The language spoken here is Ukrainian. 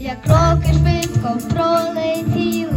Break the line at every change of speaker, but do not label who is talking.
як роки швидко пролетіли.